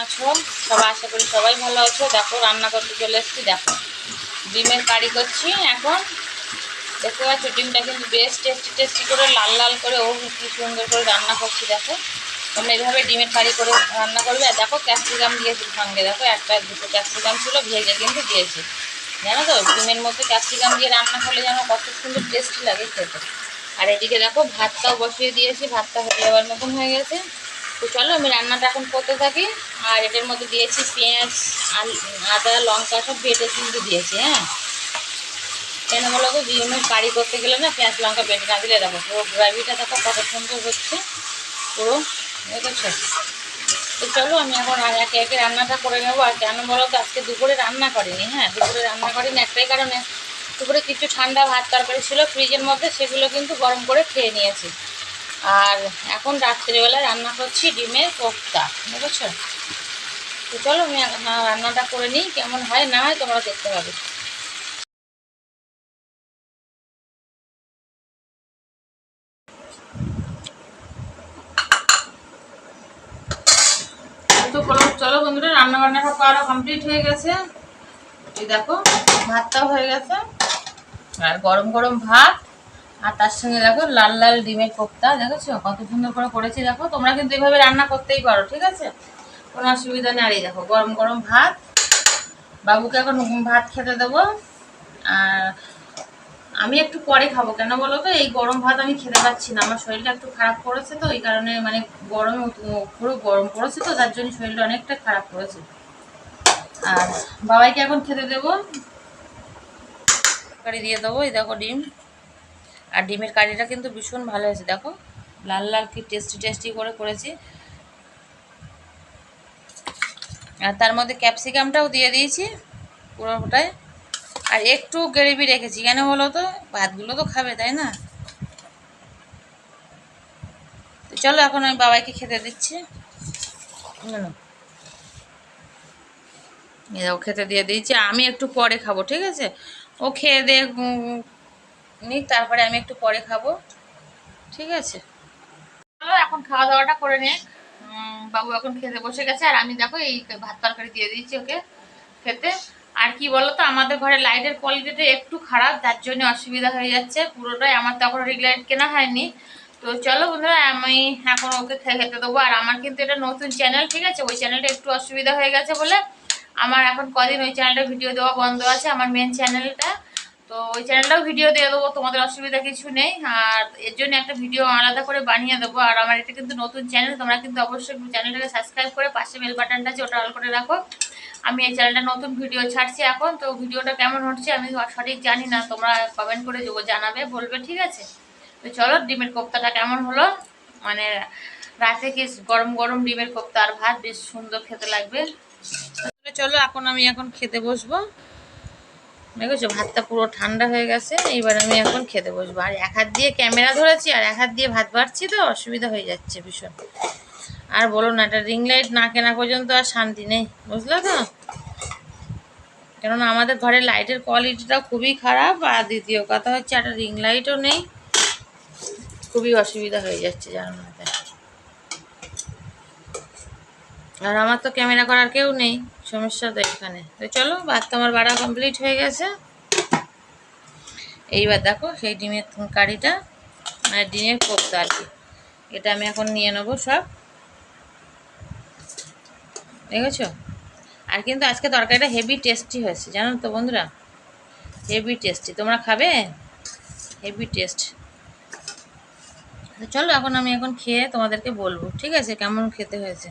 আছো? সবাই আশা করি সবাই ভালো আছো। দেখো রান্না করতে চলে এসেছি, দেখো। ডিমের কারি করছি এখন। দেখতে পাচ্ছ, ডিমটা কিন্তু বেশ টেস্টি টেস্টি করে, লাল লাল করে, ও কি সুন্দর করে রান্না করছি, দেখো। তোমরা এইভাবে ডিমের কারি করে রান্না করবে। আর দেখো ক্যাপসিকাম দিয়েছি সঙ্গে, দেখো, একটা, দুটো ক্যাপসিকাম ছিল, ভেজে কিন্তু দিয়েছি। জানো তো, ডিমের মধ্যে ক্যাপসিকাম দিয়ে রান্না করলে যেন কত সুন্দর টেস্টি লাগে খেতে। আর এদিকে দেখো, ভাতটাও বসিয়ে দিয়েছি, ভাতটা হয়ে যাওয়ার মতন হয়ে গেছে। তো চলো আমি রান্নাটা এখন করতে থাকি। আর এটার মধ্যে দিয়েছি পেঁয়াজ আদা, লঙ্কা, সব বেটে কিন্তু দিয়েছি হ্যাঁ? কেন বলো তো ডিমের কারি করতে গেলে না পেঁয়াজ, লঙ্কা বেটে না দিলে দেখো, পুরো গ্রাভিটা দেখো কত সুন্দর হচ্ছে, পুরো বুঝেছ? তো চলো আমি এখন একে একে রান্নাটা করে নেব। আর কেন বলো তো, আজকে দুপুরে রান্না করিনি হ্যাঁ? দুপুরে রান্না করিনি, একটাই কারণে। দুপুরে কিছু ঠান্ডা ভাত তরকারি ছিল, ফ্রিজের মধ্যে, সেগুলো কিন্তু গরম করে খেয়ে নিয়েছি। আর এখন রাত্রিবেলা রান্না করছি ডিমের কোফতা বুঝেছ? তো চলো আমি রান্নাটা করে নিই, কেমন হয়, না হয় তোমরা দেখতে পাবে। চলো বন্ধুরা রান্না বান্না সব করা কমপ্লিট হয়ে গেছে। এই দেখো, ভাতটাও হয়ে গেছে। আর গরম গরম ভাত আর তার সঙ্গে দেখো লাল লাল ডিমের কোপ্তা, দেখেছ? কত সুন্দর করে করেছি দেখো। তোমরা কিন্তু এইভাবে রান্না করতেই পারো, ঠিক আছে? কোনো অসুবিধা নেই। আর এই দেখো, গরম গরম ভাত। বাবুকে এখন ভাত খেতে দেবো। আর আমি একটু পরে খাব। কেন বলো তো? এই গরম ভাত আমি খেতে পাচ্ছি না। আমার শরীরটা একটু খারাপ করেছে তো, এই কারণে মানে গরমে পুরো গরম পড়েছে তো তার জন্য শরীরটা অনেকটা খারাপ করেছে। আর বাবাইকে এখন খেতে দেবো। দিয়ে দেবো। এই দেখো ডিম। আর ডিমের কারিটা কিন্তু ভীষণ ভালো হয়েছে, দেখো। লাল লাল কি টেস্টি টেস্টি করে করেছি। আর তার মধ্যে ক্যাপসিকামটাও দিয়ে দিয়েছি পুরোটাই। আর একটু গ্রেভি রেখেছি, কেন বলো তো? ভাতগুলো তো খাবে, তাই না? তো চলো, এখন আমি বাবাইকে খেতে দিচ্ছি। খেতে দিয়ে দিয়েছি। আমি একটু পরে খাব, ঠিক আছে? ও খেয়ে দিয়ে নিক, তারপরে আমি একটু পরে খাব। ঠিক আছে? চলো, এখন খাওয়া দাওয়াটা করে নে বাবু এখন খেতে বসে গেছে, আর আমি দেখো এই ভাত তরকারি দিয়ে দিয়েছি ওকে খেতে। আর কি বলো তো আমাদের ঘরে লাইটের কোয়ালিটিটা একটু খারাপ যার জন্য অসুবিধা হয়ে যাচ্ছে। পুরোটাই আমার তো এখন রিং লাইট কেনা হয়নি। তো চলো বন্ধুরা, আমি এখন ওকে খেতে দেবো। আর আমার কিন্তু এটা নতুন চ্যানেল ঠিক আছে? ওই চ্যানেলটা একটু অসুবিধা হয়ে গেছে বলে। আমার এখন কদিন ওই চ্যানেলটা ভিডিও দেওয়া বন্ধ আছে, আমার মেন চ্যানেলটা তো ওই চ্যানেলটাও ভিডিও দিয়ে দেবো, তোমাদের অসুবিধা কিছু নেই। আর এর জন্য একটা ভিডিও আলাদা করে বানিয়ে দেবো। আর আমার এটা কিন্তু নতুন চ্যানেল তোমরা কিন্তু অবশ্যই চ্যানেলটাকে সাবস্ক্রাইব করে পাশে বেল বাটনটা আছে, ওটা অল করে রাখো। আমি এই চ্যানেলটা নতুন ভিডিও ছাড়ছি এখন, তো ভিডিওটা কেমন হচ্ছে আমি সঠিক জানি না, তোমরা কমেন্ট করে জানাবে, বলবে, ঠিক আছে? তো চলো, ডিমের কোপ্তাটা কেমন হলো? মানে রাতে কি গরম গরম ডিমের কোপ্তা আর ভাত, বেশ সুন্দর খেতে লাগবে। চলো, এখন আমি এখন খেতে বসবো। দেখেছ ভাতটা পুরো ঠান্ডা হয়ে গেছে, এইবার আমি এখন খেতে বসবো। আর এক হাত দিয়ে ক্যামেরা ধরেছি, আর এক হাত দিয়ে ভাত বাড়ছি তো, অসুবিধা হয়ে যাচ্ছে ভীষণ। আর বলো না, এটা রিং লাইট না কেনা পর্যন্ত আর শান্তি নেই, বুঝলে তো? কেননা আমাদের ঘরে লাইটের কোয়ালিটিটা খুবই খারাপ, আর দ্বিতীয় কথা হচ্ছে, একটা রিং লাইটও নেই। খুবই অসুবিধা হয়ে যাচ্ছে, জানো না তাই। আর আমার তো ক্যামেরা করার কেউ নেই, সমস্যা তো এখানে। তো চলো, ভাত তো আমার বাড়া কমপ্লিট হয়ে গেছে। এইবার দেখো সেই ডিমের কারিটা মানে ডিমের কোপ্তা আর কি। এটা আমি এখন নিয়ে নেব সব। দেখেছ? আর কিন্তু আজকে তরকারিটা হেভি টেস্টি হয়েছে, জানো তো বন্ধুরা? হেভি টেস্টি তোমরা খাবে? হেভি টেস্ট চলো, এখন আমি এখন খেয়ে তোমাদেরকে বলব, ঠিক আছে? কেমন খেতে হয়েছে?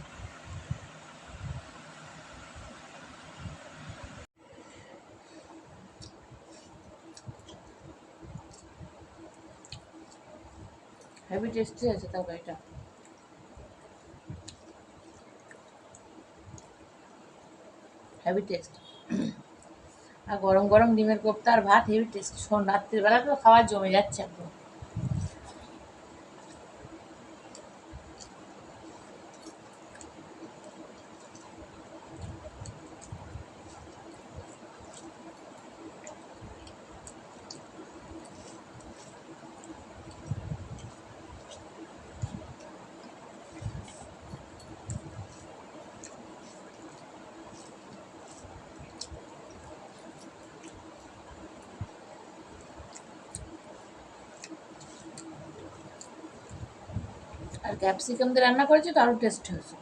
হেভি টেস্টি আছে তরকারিটা হেভি টেস্ট আর গরম গরম ডিমের কোপ্তা আর ভাত হেভি টেস্ট শোন রাত্রিবেলা তো খাবার জমে যাচ্ছে একদম। আর ক্যাপসিকাম দিয়ে রান্না করেছি তো আরও টেস্ট হয়েছে।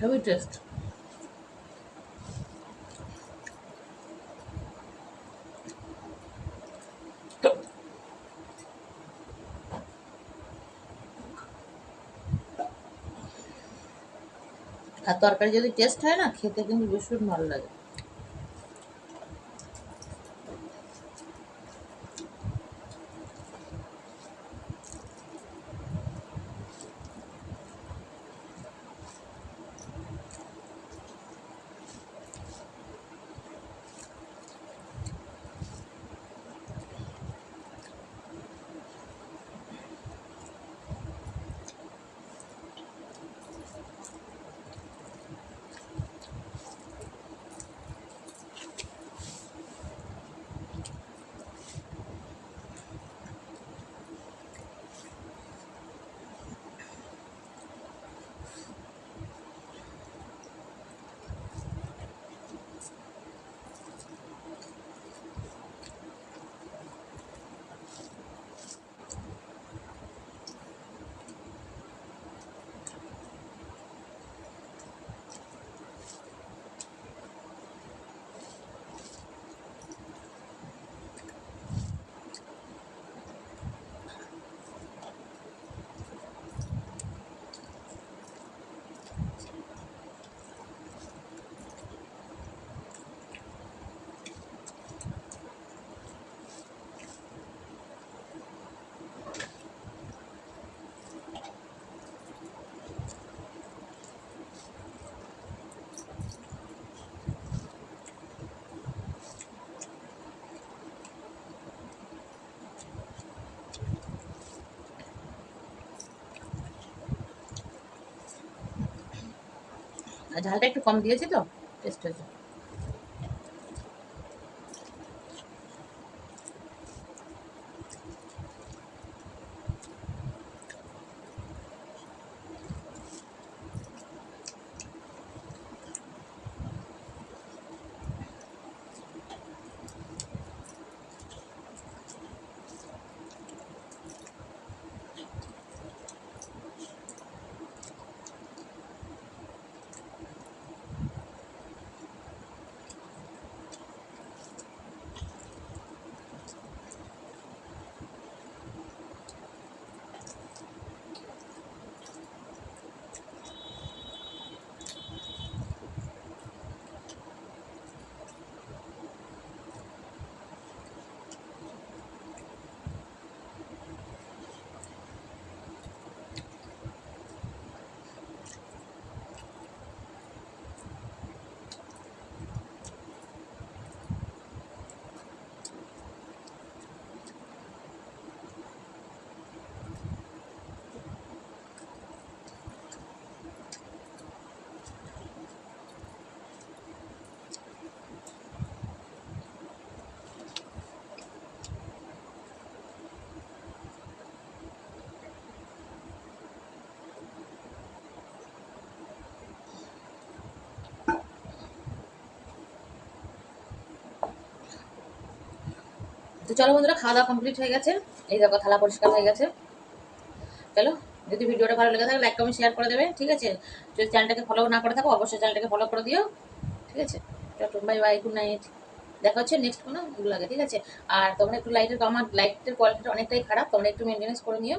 হেভি টেস্ট আর তরকারি যদি টেস্ট হয় না খেতে কিন্তু ভীষণ ভালো লাগে। ঝালটা একটু কম দিয়েছি তো টেস্ট হয়েছে। তো চলো বন্ধুরা, খাওয়া দাওয়া কমপ্লিট হয়ে গেছে। এই দেখো, থালা পরিষ্কার হয়ে গেছে। চলো, যদি ভিডিওটা ভালো লেগে থাকে লাইক কমেন্ট শেয়ার করে দেবে, ঠিক আছে? যদি চ্যানেলটাকে ফলো না করে থাকো, অবশ্যই চ্যানেলটাকে ফলো করে দিও, ঠিক আছে? চলো বাই বাই গুড নাইট দেখা হচ্ছে নেক্সট কোনো লাগে, ঠিক আছে? আর তোমরা একটু লাইটের আমার লাইটের কোয়ালিটিটা অনেকটাই খারাপ, তোমরা একটু মেনটেন্স করে নিও।